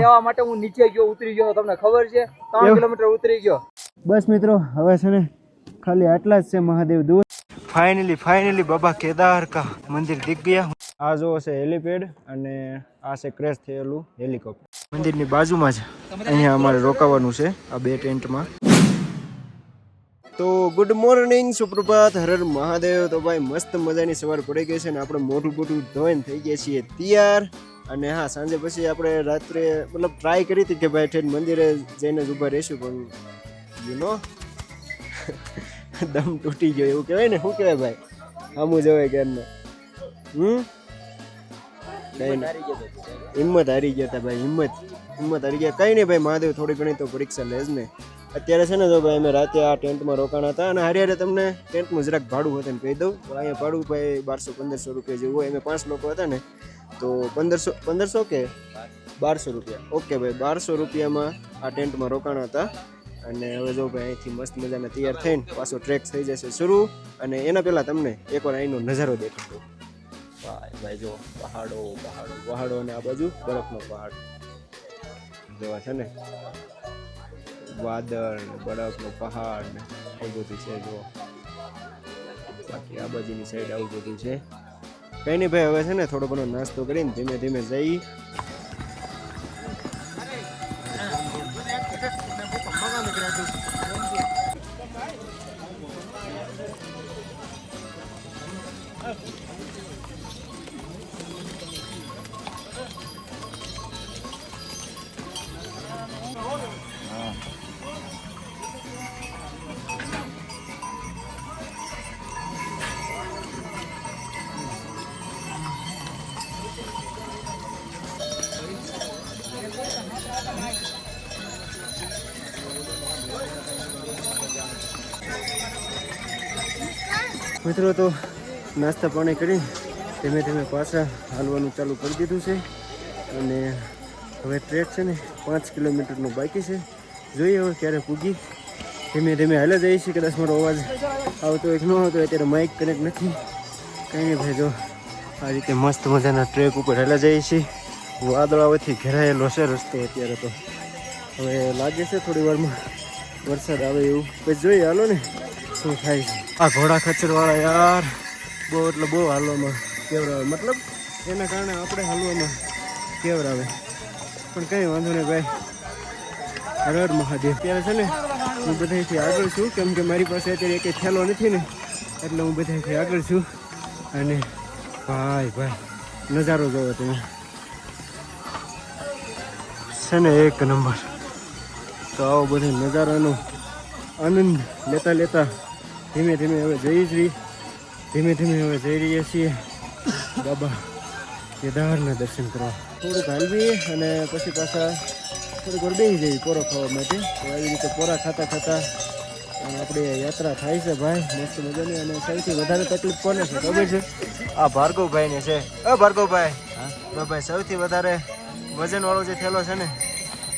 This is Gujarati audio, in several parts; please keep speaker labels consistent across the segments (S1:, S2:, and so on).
S1: લેવા માટે હું નીચે ગયો ઉતરી ગયો તમને ખબર છે? ત્રણ કિલોમીટર ઉતરી ગયો.
S2: બસ મિત્રો હવે છે ને ખાલી આટલા જ છે મહાદેવ દૂર ફાઇનલી ફાઇનલી બાબા કેદાર કા મંદિર દીખ ગયા. આ જો છે હેલીપેડ અને આ છે ક્રેશ થયેલું હેલિકોપ્ટર. મંદિરની બાજુમાં જ અહીંયા અમારે રોકાવાનું છે આ બે ટેન્ટમાં. તો ગુડ મોર્નિંગ સુપ્રભાત હરર મહાદેવ. તો ભાઈ મસ્ત મજાની સવાર પડી ગઈ છે અને આપણે મોટું મોટું ધોઈને થઈ ગયા છીએ તૈયાર. અને હા સાંજે પછી આપણે રાત્રે મતલબ ટ્રાય કરી હતી કે ભાઈ ઠેઠ મંદિરે જઈને જ ઊભા રહીશું પણ યુ નો દમ તૂટી ગયો એવું કહેવાય ને? શું કહેવાય ભાઈ? આમું જવાય ક્યારનો? હમ? હિંમત હારી ગયા હતા ભાઈ હિંમત. હિંમત હારી ગયા. કઈ નહીં ભાઈ મહાદેવ થોડી ઘણી તો પરીક્ષા લે જ ને. અત્યારે છે ને જો ભાઈ અમે રાતે આ ટેન્ટમાં રોકાણા હતા અને હારે હારે તમને ટેન્ટનું જરાક ભાડું હતું ને કહી દઉં. અહીંયા ભાડું ભાઈ બારસો પંદરસો રૂપિયા જેવું હોય અમે પાંચ લોકો હતા ને. તો પંદરસો પંદરસો કે બારસો રૂપિયા? ઓકે ભાઈ, બારસો રૂપિયામાં આ ટેન્ટમાં રોકાણા હતા. અને હવે જો ભાઈ અહીંથી મસ્ત મજાના તૈયાર થઈને પાછો ટ્રેક થઈ જશે શરૂ. અને એના પહેલાં તમને એકવાર અહીંનો નજારો દેખાડો. ભાઈ ભાઈ, જો, પહાડો પહાડો પહાડો અને આ બાજુ બરફનો પહાડ. જેવા છે ને? વાદળ, બરફનો પહાડ ને એવું બધું છે, જો. બાકી આ બાજુની સાઈડ આવું બધું છે. કઈ નહીં ભાઈ હવે છે ને થોડો ઘણો નાસ્તો કરીને ધીમે ધીમે જઈ. મિત્રો, તો નાસ્તા પાણી કરી ધીમે ધીમે પાછા હાલવાનું ચાલુ કરી દીધું છે. અને હવે ટ્રેક છે ને પાંચ કિલોમીટરનું બાકી છે. જોઈએ હવે ક્યારે પૂગી. ધીમે ધીમે હાલે જઈએ છીએ કદાચ મારો અવાજ આવતો એક ન આવતો અત્યારે માઇક કનેક્ટ નથી. કંઈ નહીં ભાઈ, જો આ રીતે મસ્ત મજાના ટ્રેક ઉપર હાલે જઈએ છીએ વાદળાઓથી ઘેરાયેલો છે રસ્તો અત્યારે તો. હવે લાગે છે થોડી વારમાં વરસાદ આવે એવું. પછી જોઈએ, હાલો ને. શું થાય આ ઘોડા ખચરવાળા યાર. બહુ એટલે બહુ હાલવામાં કેવરાવે. મતલબ એના કારણે આપણે હાલવામાં કેવરાવે. પણ કંઈ વાંધો નહીં ભાઈ. હર હર મહાદેવ. ત્યારે છે ને, હું બધાથી આગળ છું. કેમ કે મારી પાસે અત્યારે એક થેલો નથી ને, એટલે હું બધાથી આગળ છું. અને ભાઈ ભાઈ, નજારો જોવો તમે. છે ને એક નંબર. તો આવો બધો નજારાનો આનંદ લેતા લેતા ધીમે ધીમે હવે જઈ જ રહી. ધીમે ધીમે હવે જઈ રહીએ છીએ. બાબા કેદારના દર્શન કરવા. થોડુંક હાલવી અને પછી પાછા થોડીક વાર બેસી જઈએ પોરો ખાવા માટે. તો આવી રીતે પોરા ખાતા ખાતા આપણે યાત્રા થાય છે ભાઈ. મસ્ત મજાની અને સૌથી વધારે તકલીફ કોને છે, ખબર છે? આ ભાર્ગવભાઈને છે. અ, ભાર્ગવભાઈ. હા, ભાઈ સૌથી વધારે વજનવાળો જે થેલો છે ને,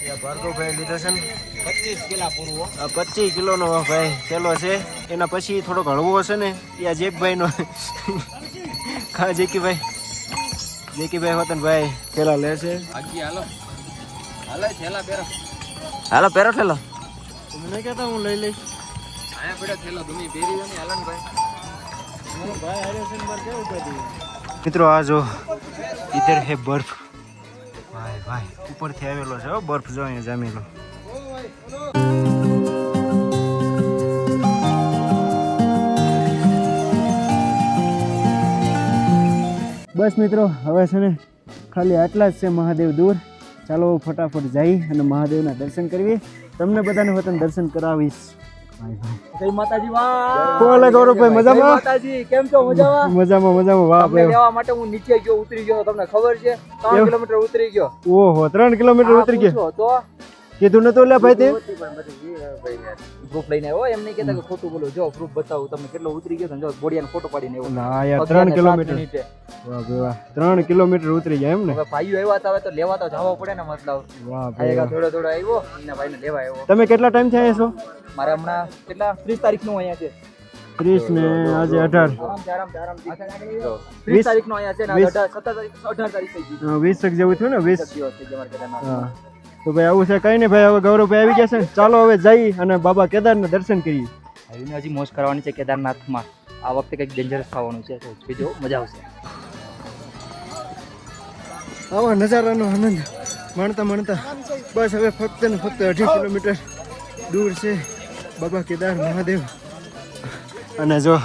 S2: એ ભાર્ગવભાઈ લીધો છે ને.
S1: પચીસ કિલો નો
S2: આ પચીસ કિલોનો ભાઈ પેલો છે. એના પછી થોડોક હળવો હશે ને એ આ જેકભાઈનો. ખા જેકીભાઈ. જેકીભાઈ વતનભાઈ થેલા લે છે.
S1: હાલો. હાલો થેલા
S2: પેરો થેલો. તમે નહીં કહેતા હું લઈ લઈશ.
S1: આયા પડ્યો થેલો તમે પહેરી દો ને હાલો ને ભાઈ.
S2: મિત્રો આ જો ઇધર હે બર્ફ. ભાઈ ભાઈ ઉપરથી આવેલો છે હો બર્ફ જો અહીંયા જામેલો. બસ મિત્રો હવે છે ને ખાલી આટલા જ છે મહાદેવ દૂર. ચાલો ફટાફટ જઈ અને મહાદેવના દર્શન કરીએ. તમને બધાને વતન દર્શન કરાવીશ.
S1: જય માતાજી વાહ!
S2: બોલે ગૌરવભાઈ, મજામાં?
S1: માતાજી કેમ છો? મજામાં?
S2: મજામાં મજામાં વાહ ભાઈ.
S1: લેવા માટે હું નીચે ગયો ઉતરી ગયો તમને ખબર છે? ત્રણ કિલોમીટર ઉતરી ગયો.
S2: ઓહો ત્રણ કિલોમીટર ઉતરી ગયો.
S1: તો.
S2: કીધું નતું એટલે ભાઈ તે?
S1: પ્રૂફ લઈને આવ્યો. એમ નહીં કહેતા કે ખોટું બોલો. જો પ્રૂફ બતાવું. તમે કેટલો ઉતરી ગયો જો બોડિયાનો ફોટો પાડીને આવ્યો.
S2: ના યાર ત્રણ કિલોમીટર. વાહ વાહ. ત્રણ કિલોમીટર ઉતરી ગયા એમ ને?
S1: હવે ભાઈઓ આવ્યા હતા હવે તો લેવા તો જવા પડે ને મતલબ.
S2: વાહ ભાઈ.
S1: થોડો થોડો આવ્યો અને ભાઈને લેવા આવ્યો.
S2: તમે કેટલા ટાઈમ થયા છો
S1: મારે હમણાં કેટલા? ત્રીસ તારીખનું અહીંયા છે.
S2: ત્રીસ ને આજે અઢાર. વીસ-
S1: તારીખનું અહીંયા છે
S2: વીસ. એક જેવું થયું ને વીસ. તો ભાઈ આવું છે કઈ નહીં ભાઈ હવે ગૌરવભાઈ આવી ગયા છે. ચાલો હવે જઈ અને બાબા કેદારના દર્શન કરીએ.
S1: આવીને હજી મોજ કરવાની છે કેદારનાથમાં. આ વખતે કંઈક ડેન્જરસ થવાનું છે તો જોજો મજા આવશે.
S2: આવા નજારાનો આનંદ. માણતા માણતા. બસ હવે ફક્ત ને ફક્ત અઢી કિલોમીટર દૂર છે બાબા કેદાર મહાદેવ. અને જો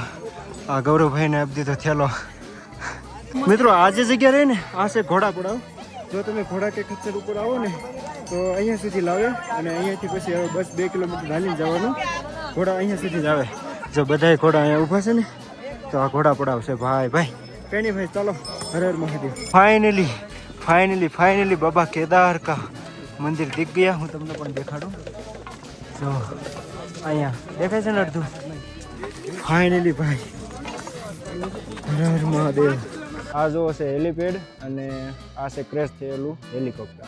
S2: આ ગૌરવભાઈને આપી દીધો થેલો. મિત્રો આ જે જગ્યા રહી ને? આ છે ઘોડા પડાવ જો તમે ઘોડા કે ખચ્ચર ઉપર આવો ને તો અહીંયા સુધી લાવે અને અહીંયાથી પછી હવે બસ બે કિલોમીટર હાલીને જવાનું. ઘોડા અહીંયા સુધી જ આવે. જો બધાય ઘોડા અહીંયા ઊભા છે ને તો આ ઘોડા પડાવશે ભાઈ ભાઈ. કઈ નહીં ભાઈ ચાલો. Hare Har Mahadev. Finally finally finally Baba Kedar કા મંદિર દીખ ગયા. હું તમને પણ દેખાડું. જો અહીંયા દેખાય છે ને અડધું? ફાઇનલી ભાઈ. હર હર મહાદેવ. આ જો છે હેલીપેડ અને આ છે ક્રેશ થયેલું હેલિકોપ્ટર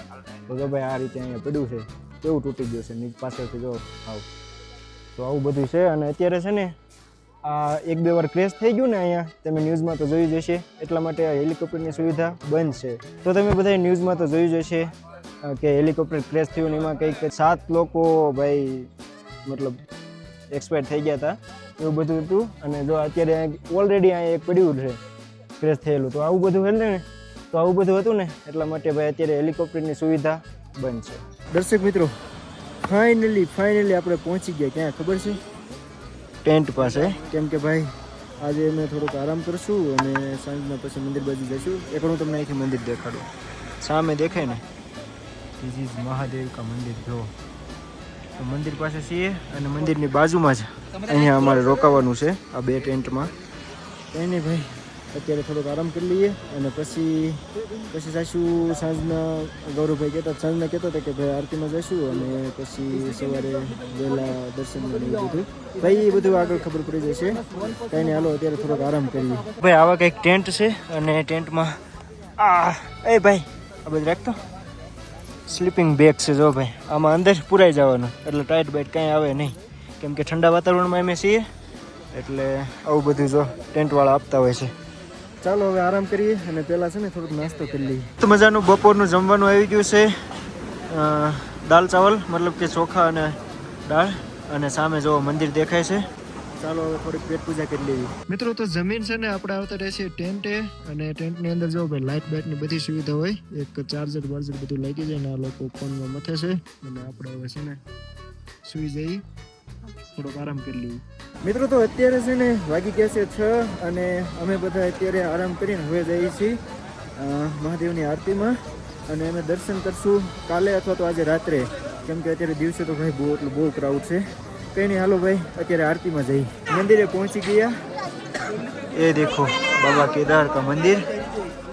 S2: તો જો ભાઈ આ રીતે અહીંયા પડ્યું છે, કેવું તૂટી ગયું છે? નીચ પાછળથી જો આવું. તો આવું બધું છે અને અત્યારે છે ને, આ એક બે વાર ક્રેશ થઈ ગયું ને અહીંયા, તમે ન્યૂઝમાં તો જોઈ જશે એટલા માટે આ હેલિકોપ્ટરની સુવિધા બંધ છે. તો તમે બધા ન્યૂઝમાં તો જોયું જશે કે હેલિકોપ્ટર ક્રેશ થયું ને એમાં કંઈક સાત લોકો ભાઈ મતલબ એક્સપાયર થઈ ગયા હતા. એવું બધું હતું અને જો અત્યારે ઓલરેડી અહીંયા એક પડ્યું છે. ક્રેશ થયેલું. તો આવું બધું હતું ને તો આવું બધું હતું ને એટલા માટે ભાઈ અત્યારે હેલિકોપ્ટરની સુવિધા બંધ છે દર્શક મિત્રો ફાઇનલી ફાઇનલી આપણે પહોંચી ગયા. ક્યાં ખબર છે? ટેન્ટ પાસે. કેમ કે ભાઈ આજે અમે થોડુંક આરામ કરશું અને સાંજના પછી મંદિર બાજુ જઈશું. એક હું તમને અહીંથી મંદિર દેખાડું. સામે દેખાય ને? ધીસ ઇઝ મહાદેવ કા મંદિર જો. તો મંદિર પાસે છીએ અને મંદિરની બાજુમાં જ અહીંયા અમારે રોકાવાનું છે આ બે ટેન્ટમાં. કંઈ નહીં ભાઈ અત્યારે થોડોક આરામ કરી લઈએ અને પછી પછી જઈશું સાંજના, ગૌરવભાઈ કહેતા સાંજના કહેતા હતા કે ભાઈ આરતીમાં જઈશું અને પછી સવારે વહેલા દર્શન બધું ભાઈ, એ બધું આગળ ખબર પડી જશે. કંઈ નહીં, હાલો, અત્યારે થોડોક આરામ કરીએ. ભાઈ, આવા કંઈક ટેન્ટ છે અને ટેન્ટમાં આ, એ ભાઈ, આ બધું રાખતો. સ્લીપિંગ બેગ છે, જો ભાઈ, આમાં અંદર પુરાઈ જવાનું. એટલે ટાઈટ બાઇટ કાંઈ આવે નહીં. કેમ કે ઠંડા વાતાવરણમાં અમે છીએ, એટલે આવું બધું જો ટેન્ટવાળા આપતા હોય છે. ચાલો હવે આરામ કરીએ અને પહેલાં છે ને થોડુંક નાસ્તો કરી લઈએ. તો મજાનું બપોરનું જમવાનું આવી ગયું છે. દાલ ચાવલ મતલબ કે ચોખા અને દાળ. અને સામે જો મંદિર દેખાય છે. ચાલો હવે થોડીક પેટ પૂજા કરી લેવી મિત્રો તો જમીન છે ને આપણે આવતા રહે છે ટેન્ટે. અને ટેન્ટની અંદર જો ભાઈ લાઇટ બાઇટની બધી સુવિધા હોય એક ચાર્જર બાર્જર બધું લાગી જાય ને આ લોકો ફોનમાં મથે છે. અને આપણે હવે છે ને સુઈ જઈ થોડોક આરામ કરી લઈએ મિત્રો તો અત્યારે છે ને વાગી ગયા છે છ અને અમે બધા અત્યારે આરામ કરીને હવે જઈએ છીએ મહાદેવની આરતીમાં. અને અમે દર્શન કરશું કાલે અથવા તો આજે રાત્રે. કેમ કે અત્યારે દિવસે તો ભાઈ બહુ એટલું બહુ ક્રાઉડ છે. કંઈ નહીં હાલો ભાઈ અત્યારે આરતીમાં જઈ મંદિરે પહોંચી ગયા. એ દેખો બાબા કેદાર કા મંદિર.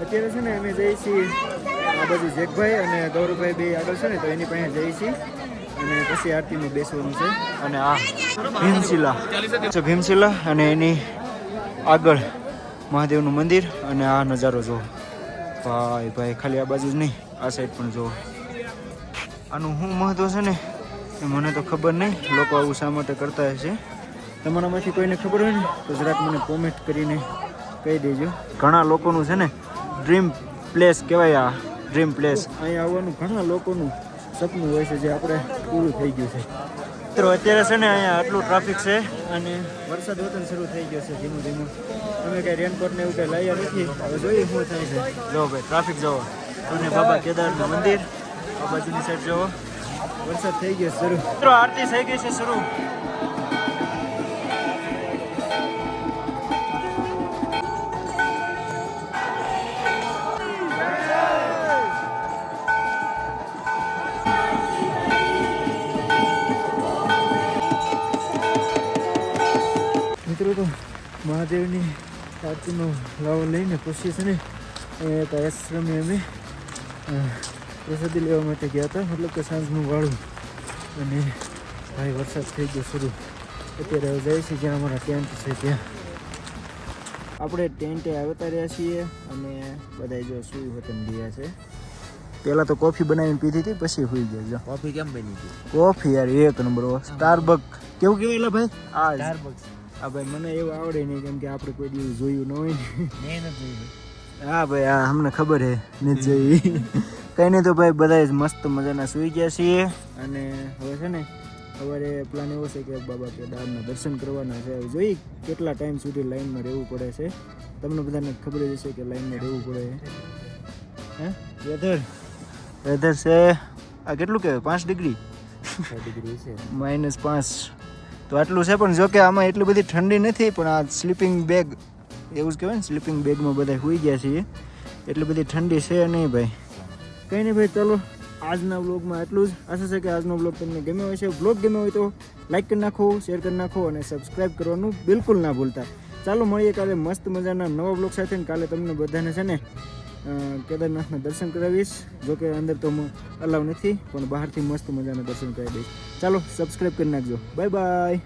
S2: અત્યારે છે ને અમે જઈએ છીએ આ બાજુ જેકભાઈ અને ગૌરવભાઈ બે આગળ છે ને તો એની પાસે જઈએ છીએ. અને પછી આરતીમાં બેસવાનું છે. અને આ ભીમશિલા. છે ભીમશિલા અને એની આગળ મહાદેવનું મંદિર અને આ નજારો જુઓ. ભાઈ ભાઈ, ખાલી આ બાજુ જ નહીં, આ સાઈડ પણ જુઓ. આનું શું મહત્વ છે ને, એ મને તો ખબર નહીં. લોકો આવું શા માટે કરતા હશે? તમારામાંથી કોઈને ખબર હોય ને, તો જરાક મને કોમેન્ટ કરીને કહી દેજો. ઘણા લોકોનું છે ને ડ્રીમ પ્લેસ કહેવાય આ ડ્રીમ પ્લેસ અહીંયા આવવાનું ઘણા લોકોનું સપનું હોય છે, જે આપણે પૂરું થઈ ગયું છે. મિત્રો, અત્યારે છે ને અહીંયા આટલું ટ્રાફિક છે અને વરસાદ વતન શરૂ થઈ ગયો છે ધીમું ધીમું. અમે કઈ રેનકોટ ને એવું કઈ લાવ્યા નથી? હવે જોઈએ શું થાય છે. જો ભાઈ ટ્રાફિક જોવો. અને બાબા કેદારનું મંદિર, આ બાજુની સાઈડ જોવો. વરસાદ થઈ ગયો શરૂ. મિત્રો, આરતી થઈ ગઈ છે શરૂ. મહાદેવની આરતીનો લાવો લઈને પછી છે ને. એક આશ્રમે અમે પ્રસાદી લેવા માટે ગયા હતા. મતલબ કે સાંજનું વાળું. અને ભાઈ વરસાદ થઈ ગયો શરૂ. અત્યારે હવે જાય છે જ્યાં અમારા ટેન્ટ છે ત્યાં. આપણે ટેન્ટે આવતા રહ્યા છીએ અને બધા જો સુઈ વતન ગયા છે. પહેલાં તો કોફી બનાવીને પીધી હતી પછી સુઈ ગયા
S3: કોફી કેમ બની હતી
S2: કોફી યાર એક નંબર સ્ટારબક. કેવું કહેવાય ભાઈ? આ હા ભાઈ મને એવું આવડે નહીં કેમ કે આપણે કોઈ દિવસ જોયું ન હોય ને.
S3: મેં નથી જોયું.
S2: હા ભાઈ હા અમને ખબર હે નથી જોઈ કંઈ નહીં તો ભાઈ બધા જ મસ્ત મજાના સૂઈ ગયા છીએ. અને હવે છે ને સવારે પ્લાન એવો છે કે બાબા કેદારના દર્શન કરવાના છે. હવે જોઈએ કેટલા ટાઈમ સુધી લાઈનમાં રહેવું પડે છે. તમને બધાને ખબર જ હશે કે લાઈનમાં રહેવું પડે. હે? વેધર વેધર છે આ કેટલું કહેવાય? પાંચ ડિગ્રી
S1: ડિગ્રી છે.
S2: માઇનસ પાંચ. તો આટલું છે, પણ જો કે આમાં એટલી બધી ઠંડી નથી, પણ આ સ્લીપિંગ બેગ એવું જ કહેવાય ને સ્લીપિંગ બેગમાં બધા હોઈ ગયા છીએ. એટલી બધી ઠંડી છે નહીં ભાઈ. કંઈ નહીં ભાઈ, ચાલો, આજના બ્લોગમાં એટલું જ. આશા છે કે આજનો બ્લોગ તમને ગમ્યો હોય છે વ્લોગ ગમ્યો હોય તો લાઈક કરી નાખો શેર કરી નાખો અને સબસ્ક્રાઈબ કરવાનું બિલકુલ ના ભૂલતા. ચાલો, મળીએ કાલે મસ્ત મજાના નવા બ્લોગ સાથે કાલે તમને બધાને છે ને કેદારનાથના દર્શન કરાવીશ. જોકે અંદર તો હું અલાવ નથી, પણ બહારથી મસ્ત મજાના દર્શન કરાવી દઈશ. ચાલો સબસ્ક્રાઈબ કરી નાખજો. Bye bye